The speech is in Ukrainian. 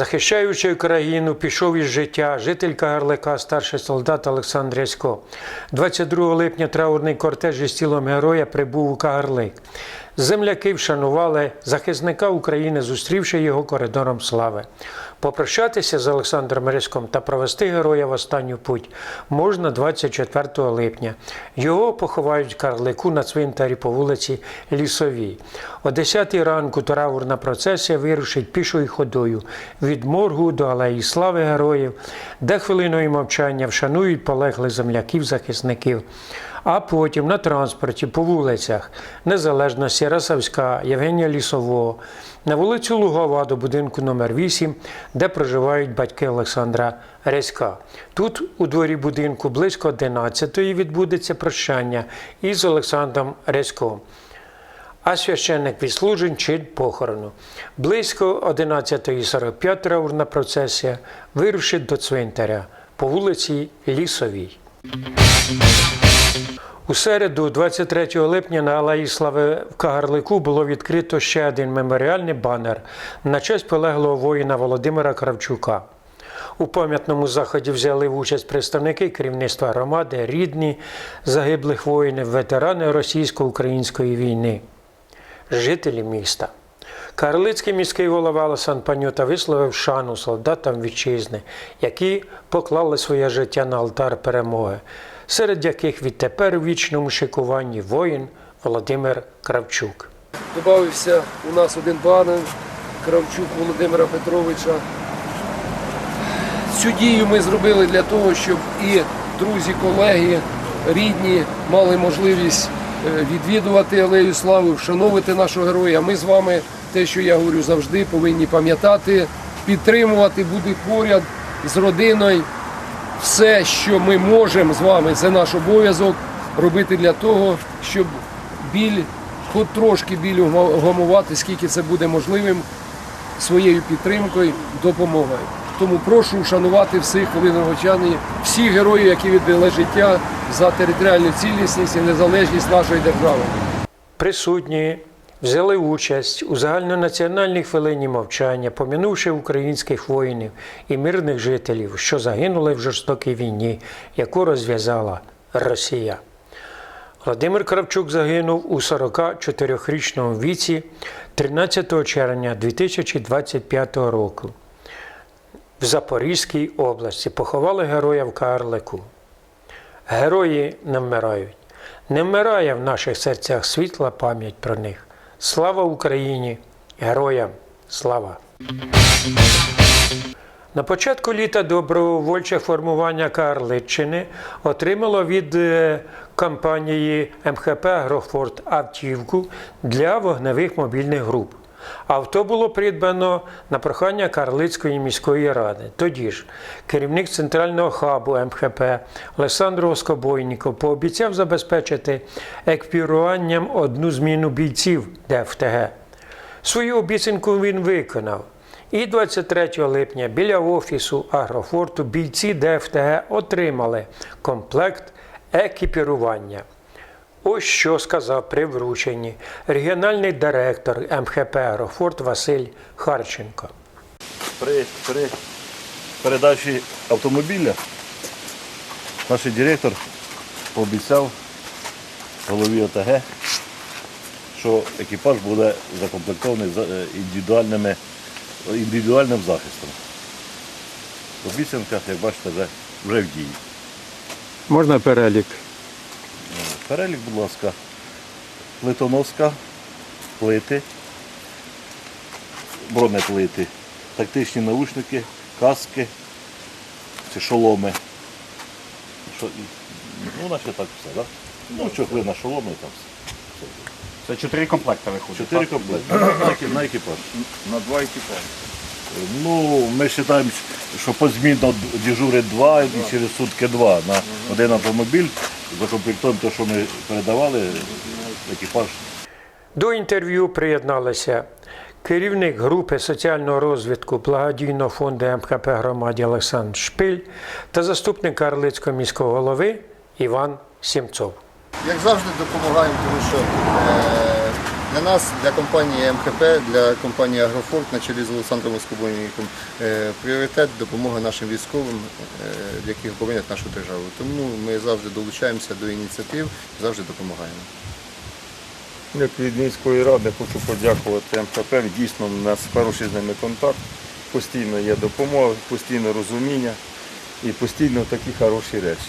Захищаючи Україну, пішов із життя житель Кагарлика, старший солдат Олександр Ясько. 22 липня траурний кортеж із тілом героя прибув у Кагарлик. Земляки вшанували захисника України, зустрівши його коридором слави. Попрощатися з Олександром Риском та провести героя в останню путь можна 24 липня. Його поховають в Карлику на цвинтарі по вулиці Лісовій. О 10 ранку траурна процесія вирушить пішою ходою від моргу до алеї слави героїв, де хвилиною мовчання вшанують полеглих земляків захисників. А потім на транспорті по вулицях Незалежності, Расавська, Євгенія Лісового, на вулицю Лугова до будинку номер 8 де проживають батьки Олександра Реська. Тут, у дворі будинку, близько 11-ї відбудеться прощання із Олександром Реськом. А священник відслужень чить похорону. Близько 11.45 траурна процесія вирушить до цвинтаря по вулиці Лісовій. У середу, 23 липня, на Алеї Слави в Кагарлику було відкрито ще один меморіальний банер на честь полеглого воїна Володимира Кравчука. У пам'ятному заході взяли участь представники керівництва громади, рідні загиблих воїнів, ветерани російсько-української війни, жителі міста. Карлицький міський голова Олександр Панюта висловив шану солдатам вітчизни, які поклали своє життя на алтар перемоги, серед яких відтепер у вічному шикуванні воїн Володимир Кравчук. Добавився у нас один банер Кравчук Володимира Петровича. Цю дію ми зробили для того, щоб і друзі, колеги, рідні мали можливість відвідувати Алею Слави, вшановувати нашого героя. Ми з вами, те, що я говорю завжди, повинні пам'ятати, підтримувати, бути поряд з родиною. Все, що ми можемо з вами, це наш обов'язок робити для того, щоб біль, хоч трошки білю гамувати, скільки це буде можливим, своєю підтримкою, допомогою. Тому прошу вшанувати всіх хвилиногочани, всіх героїв, які віддали життя за територіальну цілісність і незалежність нашої держави. Присутні взяли участь у загальнонаціональній хвилині мовчання, помінувши українських воїнів і мирних жителів, що загинули в жорстокій війні, яку розв'язала Росія. Володимир Кравчук загинув у 44-річному віці 13 червня 2025 року. В Запорізькій області поховали героя в Карлику. Герої не вмирають. Не вмирає в наших серцях світла пам'ять про них. Слава Україні! Героям слава! На початку літа добровольче формування Карличчини отримало від е, компанії МХП Агрофорт автівку для вогневих мобільних груп. Авто було придбано на прохання Карлицької міської ради. Тоді ж керівник центрального хабу МХП Олександр Оскобойніков пообіцяв забезпечити еквіруванням одну зміну бійців ДФТГ. Свою обіцянку він виконав. І 23 липня біля офісу Агрофорту бійці ДФТГ отримали комплект екіпірування. Ось що сказав при врученні регіональний директор МХП Агрофорт Василь Харченко. При, при передачі автомобіля наш директор пообіцяв голові ОТГ, що екіпаж буде закомплектований е, індивідуальними, індивідуальним захистом. Обіцянка, як бачите, вже в дії. Можна перелік? Перелік, будь ласка, плитоноска, плити, бронеплити, тактичні наушники, каски, ці шоломи. І- ну, наче так все, так? Ну, чохли на шоломи і там все. Це чотири комплекти виходить. Чотири так? комплекти на, екіпаж. На два екіпажі. Ну, ми вважаємо, що позмінно дежурить два і через сутки два на один автомобіль. Закомплектуємо те, що ми передавали, екіпаж До інтерв'ю приєдналися керівник групи соціального розвитку благодійного фонду МКП громаді Олександр Шпиль та заступник Карлицького міського голови Іван Сімцов. Як завжди допомагаємо, тому що е, Для нас, для компанії МХП, для компанії Агрофорт на чолі з Олександром Оскобойником е, пріоритет допомога нашим військовим, е, які оборонять нашу державу. Тому ми завжди долучаємося до ініціатив, завжди допомагаємо. Як від міської ради хочу подякувати МХП. Дійсно, у нас хороший з ними контакт. Постійно є допомога, постійно розуміння і постійно такі хороші речі.